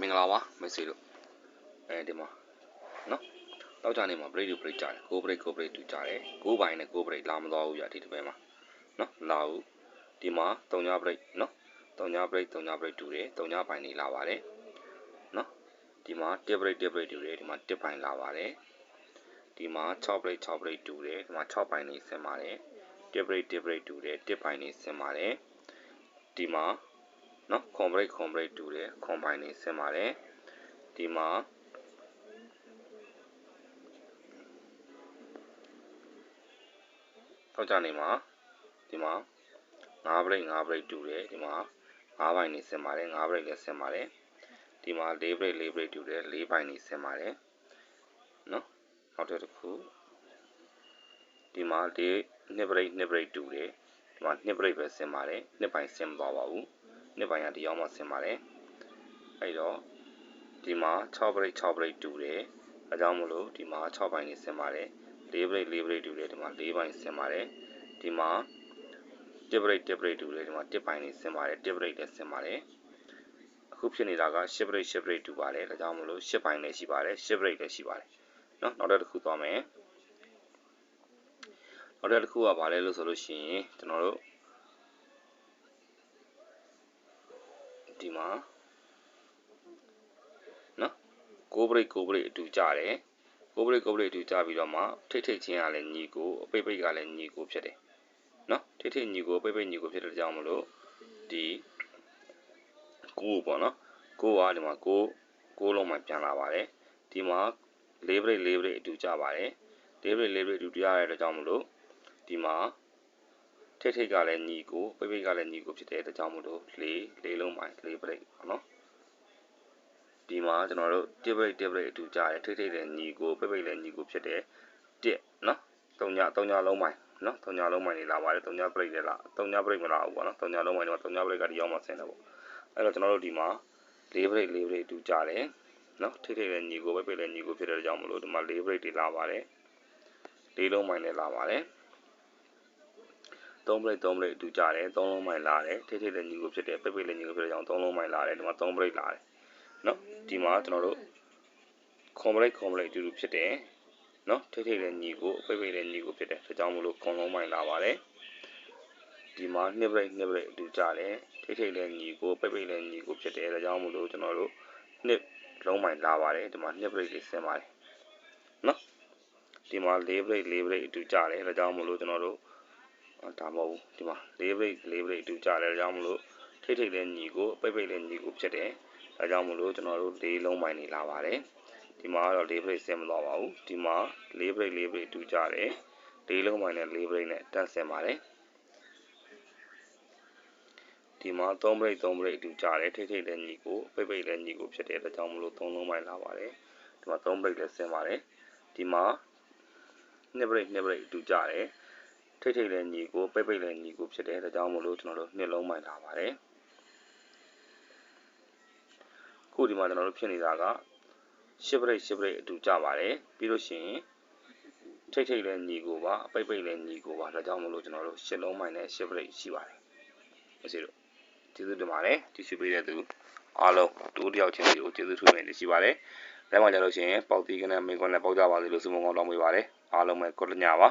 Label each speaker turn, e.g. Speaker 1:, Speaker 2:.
Speaker 1: မင်္ဂလာပါမိတ်ဆွေတို့အဲဒီမှာနော်တောက်ကြနေမှာ break တူ break ကြတယ်ကို break ကို break တူကြတယ်ကိုပိုင်းနဲ့ကို break လာမသွားဘူးရဒီတစ်ပွဲမှာနော်လာဘူးဒီမှာ3ည break နော်3ည break 3ည break တူတယ်3ညပိုင်းနေလာပါတယ်နော်ဒီမှာ1 break 1 break တူတယ်ဒီမှာ1ပိုင်းလာပါတယ်ဒီမှာ6 break 6 break တူတယ်ဒီမှာ6ပိုင်းနေဆင်းပါတယ်1 break 1 break တူတယ်1ပိုင်းနေဆင်းပါတယ်ဒီမှာနော် complete complete တူတယ် combine နေဆင်းပါတယ်ဒီမှာတော့ကြနေမှာဒီမှာ9 break 9 break တူတယ်ဒီမှာ9ဘိုင်နေဆင်းပါတယ်9 break လည်းဆင်းပါတယ်ဒီမှာ4 break 4 break တူတယ်4ဘိုင်နေဆင်းပါတယ်နော်နောက်တစ်ခုဒီမှာ4 2 break 2 break တူတယ်ဒီမှာ2 break ပဲဆင်းပါတယ်2ဘိုင်ဆင်းမသွားပါဘူး နှစ်ပိုင်းကဒီရောက်မှဆင်းပါတယ်အဲ့တော့ဒီမှာ6 break 6 break တူတယ်အဲကြောင့်မလို့ဒီမှာ6ပိုင်းနေဆင်းပါတယ်4 break 4 break တူတယ်ဒီမှာ4ပိုင်းဆင်းပါတယ်ဒီမှာ1 break 1 break တူတယ်ဒီမှာ1ပိုင်းနေဆင်းပါတယ်1 break လည်းဆင်းပါတယ်အခုဖြစ်နေတာက10 break 10 break တူပါတယ်ဒါကြောင့်မလို့10ပိုင်းလည်းရှိပါတယ်10 break လည်းရှိပါတယ်เนาะနောက်တစ်ခုသွားမယ်နောက်တစ်ခုကဘာလဲလို့ဆိုလို့ရှိရင်ကျွန်တော်တို့ ဒီမှာနော်ကိုဘရိတ်ကိုဘရိတ်အတူကြတယ်ကိုဘရိတ်ကိုဘရိတ်အတူကြပြီးတော့မှထိတ်ထိတ်ချင်းကလည်းညီကိုအပိတ်ပိတ်ကလည်းညီကိုဖြစ်တယ်နော်ထိတ်ထိတ်ညီကိုအပိတ်ပိတ်ညီကိုဖြစ်တဲ့ကြောင့်မလို့ဒီကိုပေါ့နော်ကိုကဒီမှာကိုကိုလုံးမှပြန်လာပါတယ်ဒီမှာလေးဘရိတ်လေးဘရိတ်အတူကြပါတယ်လေးဘရိတ်လေးဘရိတ်အတူကြရတဲ့ကြောင့်မလို့ဒီမှာထိတ်ထိတ်ကလည်းညီကိုပိတ်ပိတ်ကလည်းညီကိုဖြစ်တဲ့အတွက်ကြောင့်မို့လို့လေးလေး လုံးပိုင်းလေးပရိတ်ပေါ့နော်ဒီမှာကျွန်တော်တို့တစ်ပရိတ်တစ်ပရိတ်အတူကြားတယ်ထိတ်ထိတ်လည်းညီကိုပိတ်ပိတ်လည်းညီကိုဖြစ်တဲ့တစ်နော်သုံးညသုံးညလုံးပိုင်းနော်သုံးညလုံးပိုင်းနေလာပါတယ်သုံးညပရိတ်လည်းလာသုံးညပရိတ်မလာဘူးပေါ့နော်သုံးညလုံးပိုင်းတော့သုံးညပရိတ်ကဒီရောက်မှဆင်းတယ်ပေါ့အဲ့တော့ကျွန်တော်တို့ဒီမှာလေးပရိတ်လေးပရိတ်အတူကြားတယ်နော်ထိတ်ထိတ်လည်းညီကိုပိတ်ပိတ်လည်းညီကိုဖြစ်တဲ့ကြောင့်မလို့ဒီမှာလေးပရိတ်တွေလာပါတယ်လေးလုံးပိုင်းလည်းလာပါတယ် 3 plate 3 plate အတူကြတယ်3လုံးမိုင်လာတယ်ထိထိလည်းညီကိုဖြစ်တယ်ပိတ်ပိတ်လည်းညီကိုဖြစ်တဲ့ကြောင့်3လုံးမိုင်လာတယ်ဒီမှာ3 plate လာတယ်နော်ဒီမှာကျွန်တော်တို့ complete complete အတူတူဖြစ်တယ်နော်ထိထိလည်းညီကိုပိတ်ပိတ်လည်းညီကိုဖြစ်တယ်ဒါကြောင့်မလို့ခွန်လုံးမိုင်လာပါတယ်ဒီမှာ2 plate 2 plate အတူကြတယ်ထိထိလည်းညီကိုပိတ်ပိတ်လည်းညီကိုဖြစ်တယ်ဒါကြောင့်မလို့ကျွန်တော်တို့နှစ်လုံးမိုင်လာပါတယ်ဒီမှာ2 plate လေးဆင်းပါတယ်နော်ဒီမှာ4 plate 4 plate အတူကြတယ်ဒါကြောင့်မလို့ကျွန်တော်တို့ ဒါမဟုတ်ဘူးဒီမှာလေးဘရိတ်လေးဘရိတ်အတူကြတယ်ဒါကြောင့်မလို့ထိတ်ထိတ်လည်းညီကိုပိတ်ပိတ်လည်းညီကိုဖြစ်တယ်ဒါကြောင့်မလို့ကျွန်တော်တို့လေးလုံးပိုင်းနေလာပါတယ်ဒီမှာတော့လေးဘရိတ်ဆင်းမသွားပါဘူးဒီမှာလေးဘရိတ်လေးဘရိတ်အတူကြတယ်လေးလုံးပိုင်းနဲ့လေးဘရိတ်နဲ့တန်းဆင်းပါတယ်ဒီမှာ3ဘရိတ်3ဘရိတ်အတူကြတယ်ထိတ်ထိတ်လည်းညီကိုပိတ်ပိတ်လည်းညီကိုဖြစ်တယ်ဒါကြောင့်မလို့3လုံးပိုင်းလာပါတယ်ဒီမှာ3ဘရိတ်လည်းဆင်းပါတယ်ဒီမှာ2ဘရိတ်2ဘရိတ်အတူကြတယ် ထိတ်ထိတ်လည်းညီကိုပိတ်ပိတ်လည်းညီကိုဖြစ်တယ်ဒါကြောင့်မို့လို့ကျွန်တော်တို့နှစ်လုံးမိုင်လာပါတယ်ခုဒီမှာကျွန်တော်တို့ဖြစ်နေတာကရှစ်ပရိတ်ရှစ်ပရိတ်အတူကြပါတယ်ပြီးလို့ရှိရင်ထိတ်ထိတ်လည်းညီကိုပါပိတ်ပိတ်လည်းညီကိုပါဒါကြောင့်မို့လို့ကျွန်တော်တို့ရှစ်လုံးမိုင်နဲ့ရှစ်ပရိတ်ရှိပါတယ်မစီတို့ကျေးဇူးတင်ပါတယ်ဒီရှိပေးတဲ့သူအားလုံးတူတယောက်ချင်းစီကိုကျေးဇူးထူးနေရှိပါတယ်ဒါမှကြလို့ရှိရင်ပေါက်တီကနေမိကွန်းနဲ့ပေါက်ကြပါစေလို့ဆုမွန်ကောင်းတောင်းပေးပါတယ်အားလုံးပဲကိုတညပါ